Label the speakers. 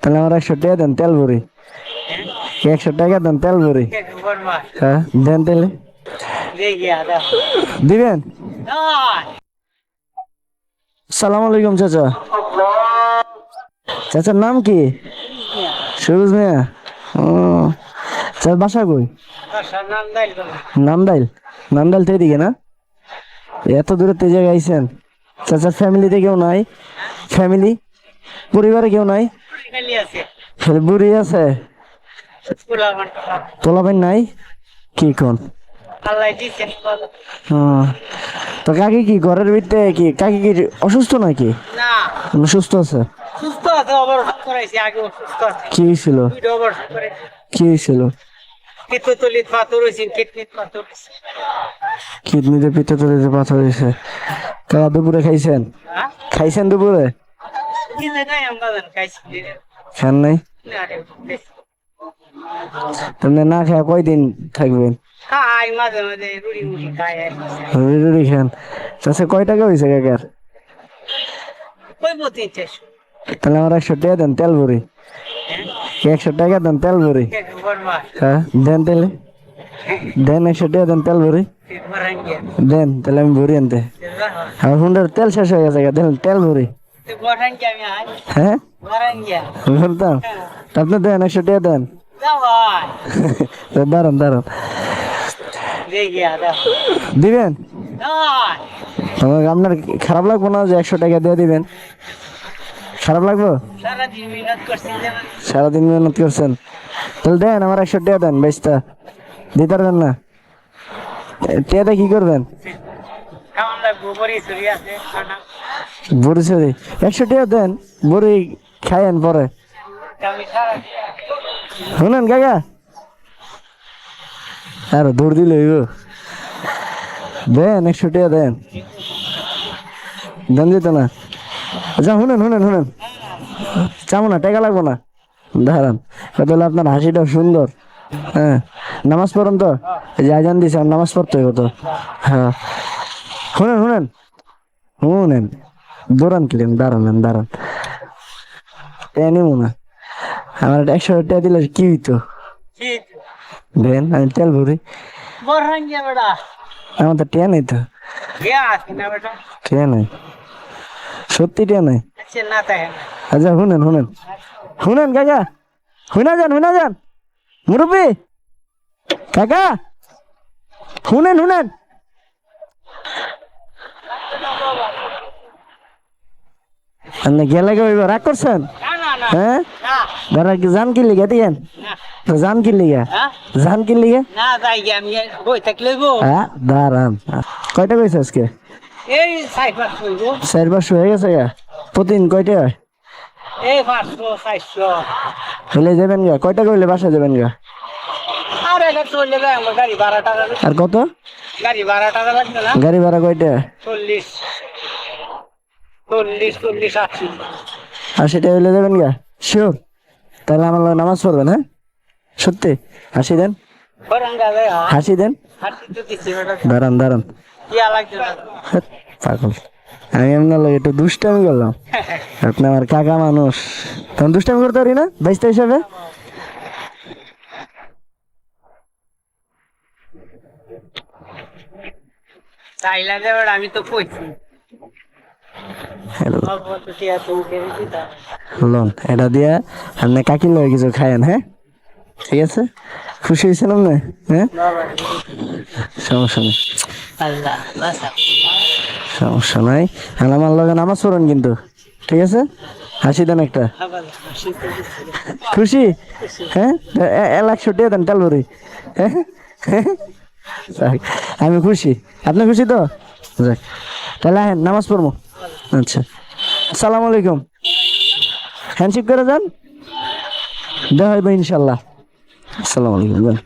Speaker 1: তাহলে আমার একশো টাকা দেন তেল ভরি। একশো টাকা দেন তেল ভরি। হ্যাঁ দেন তাহলে দিবেন? সালাম আলাইকুম, চাচা। চাচার নাম কি? সুরজ মিয়া। ও চাচার বাসা কই? নামদাইল নামদাইল থেকে দিকে না? এত দূরে তে জায়গায় চাচার ফ্যামিলিতে কেউ নাই। ফ্যামিলি পরিবারে কেউ নাই? বুড়ি আছে। তোলাবেন নাই? কি কোন? তো কাকি কি ঘরের ভিতরে কি কাকি কি অসুস্থ নাকি?
Speaker 2: না।
Speaker 1: সুস্থ আছে?
Speaker 2: সুস্থ আছে করাইছি আগে সুস্থ আছে।
Speaker 1: কি হয়েছিল? কি হয়েছিল?
Speaker 2: কিডনিতে পাথর হয়েছে।
Speaker 1: কাকা দুপুরে খাইছেন?
Speaker 2: হ্যাঁ?
Speaker 1: খাইছেন দুপুরে? খান নাই? তুমি না খায় কয়দিন থাকবেন
Speaker 2: রুড়ি আর
Speaker 1: রুটি খান। চাষে কয় টাকা হয়েছে কাকার? তাহলে আমার একশো টাকা দেন তেল ভরি। একশো টাকা দেন তেল ভরি? হ্যাঁ দেন তাহলে দেন একশো টাকা দেন তেল ভরি। দেন তাহলে আমি ভরি আনতে। আমার হুন্ডার তেল শেষ হয়ে গেছে দেন তেল ভরি। হ্যাঁ? বলতাম আপনি দেন একশো টাকা দেন। দাঁড়ান দাঁড়ান। দিবেন? আমার আপনার খারাপ লাগবো না যে একশো টাকা দিয়ে দিবেন? খারাপ লাগবো?
Speaker 2: সারাদিন মেহনত
Speaker 1: করছেন তাহলে দেন আমার একশো টাকা দেন বেচটা দিতে পারবেন না। টিয়াতে কি করবেন?
Speaker 2: বড়ি
Speaker 1: সরি একশো টাকা দেন, বড়ি খাইয়েন পরে। শুনেন কাকা? আর দৌড় দিলে দেন, একশো টাকা দেন। দেন যেত না। আচ্ছা শুনেন শুনেন শুনেন। চাবো না, টাকা লাগবো না। দাঁড়ান কত হলো আপনার হাসিটা সুন্দর। হ্যাঁ নামাজ পড়েন তো? এই যে আজান আর নামাজ পড়তে হবে তো। হ্যাঁ। শুনেন শুনেন। শুনেন। দৌড়ান কিলেন দাঁড়ান দাঁড়ান টাকা নিবো না। আমার একশো টাকা দিলে কি হইতো? দেন আমি তেল ভরি। আমার তো টিয়া নেই তো। টিয়া নাই। সত্যি টিয়া নাই?
Speaker 2: আচ্ছা
Speaker 1: আচ্ছা শুনেন শুনেন। শুনেন কাকা। শুনা যান শুনা যান। মুরব্বী। কাকা। শুনেন শুনেন। আপনি গেলে হইব রাগ করছেন? হ্যাঁ?
Speaker 2: না।
Speaker 1: কি জান কি লিগে দিয়েন? জান কি লিগে জান কি লিগে
Speaker 2: না যাই আমি বই থাকলে
Speaker 1: হ্যাঁ দাঁড়ান। কয়টা কইছে আজকে?
Speaker 2: এই
Speaker 1: চার পাঁচশো হয়ে গেছে প্রতিদিন কয়টা হয়?
Speaker 2: এই পাঁচশো চারশো।
Speaker 1: হলে যাবেন গা? কয়টা করলে বাসায় যাবেন গা?
Speaker 2: আর
Speaker 1: কত?
Speaker 2: গাড়ি ভাড়া টাকা লাগবে না?
Speaker 1: গাড়ি ভাড়া কয়টা?
Speaker 2: চল্লিশ। চল্লিশ চল্লিশ আশি।
Speaker 1: হইলে যাবেন গা শিওর তাহলে আমার নামাজ পড়বেন হ্যাঁ? সত্যি? হাসি দেন? হাসি দেন?
Speaker 2: হাসি বেটা।
Speaker 1: দাঁড়ান দাঁড়ান। পাগল। আমি আপনার লগে একটু দুষ্টামি করলাম। আপনি আমার কাকা মানুষ। তখন দুষ্টামি করতে পারি না? বাইশটা হিসাবে?
Speaker 2: আমি তো কইছি
Speaker 1: হ্যালো
Speaker 2: অল্প তো টিয়া তো উঠে দিতাম
Speaker 1: লোন, এটা দিয়ে আপনি কাকির লগে কিছু খায়েন হ্যাঁ? ঠিক আছে? খুশি হয়েছেন আপনি? হ্যাঁ? সমস্যা নেই। সমস্যা নাই। আমার লগে নামাজ পড়েন কিন্তু। ঠিক আছে? হাসি দেন একটা। খুশি? হ্যাঁ? এক লাখ দিয়ে দেন তেলবরি হ্যাঁ? আমি খুশি। আপনি খুশি তো? যাক, তাহলে নামাজ পড়ব। আচ্ছা। আসসালামু আলাইকুম। হ্যান্ডশিপ করে যান। দেখা হইবে ইনশাল্লাহ আসসালামু আলাইকুম